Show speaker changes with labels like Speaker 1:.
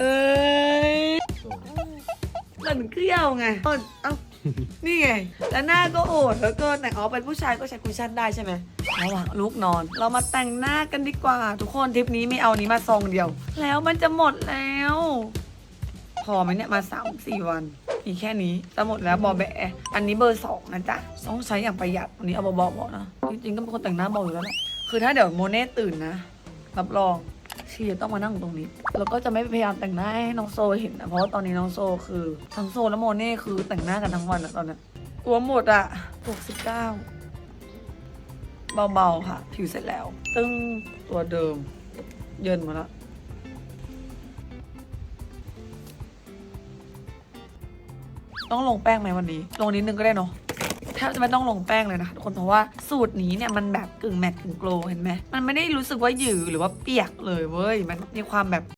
Speaker 1: เอ้ยมันเกลี้ยวไงเอ้าเอ้านี่ไง แล้วหน้าก็โอดแล้วก็แต่อ๋อเป็นผู้ชายก็ใช้คุชชั่นได้ใช่ไหมระหว่างลูกนอน เรามาแต่งหน้ากันดีกว่า ทุกคนทริปนี้ไม่เอานี้มาซองเดียว แล้วมันจะหมดแล้ว พอไหมเนี่ยมาสามสี่วันมีแค่นี้จะหมดแล้วบอแบะอันนี้เบอร์สองนะจ๊ะต้องใช้อย่างประหยัดอันนี้เอาเบาๆบอกนะจริงๆก็เป็นคนแต่งหน้าเบาอยู่แล้วแหละคือถ้าเดี๋ยวโมเน่ตื่นนะรับรอง ชีจะต้องมานั่งตรงนี้ แล้วก็จะไม่พยายามแต่งหน้าให้น้องโซเห็นนะเพราะว่าตอนนี้น้องโซคือทั้งโซและโมเน่คือแต่งหน้ากันทั้งวันอะตอนนี้กลัวหมดอะ69เบาๆค่ะ ผิวเสร็จแล้ว ตึ้งตัวเดิม เยินมาแล้วต้องลงแป้งไหมวันนี้ ลงนิดนึงก็ได้เนาะ แทบจะไม่ต้องลงแป้งเลยนะคะทุกคนเพราะว่าสูตรนี้เนี่ยมันแบบกึ่งแมตต์กึ่งโกลว์เห็นไหมมันไม่ได้รู้สึกว่าหยือหรือว่าเปียกเลยเว้ยมันมีความแบบ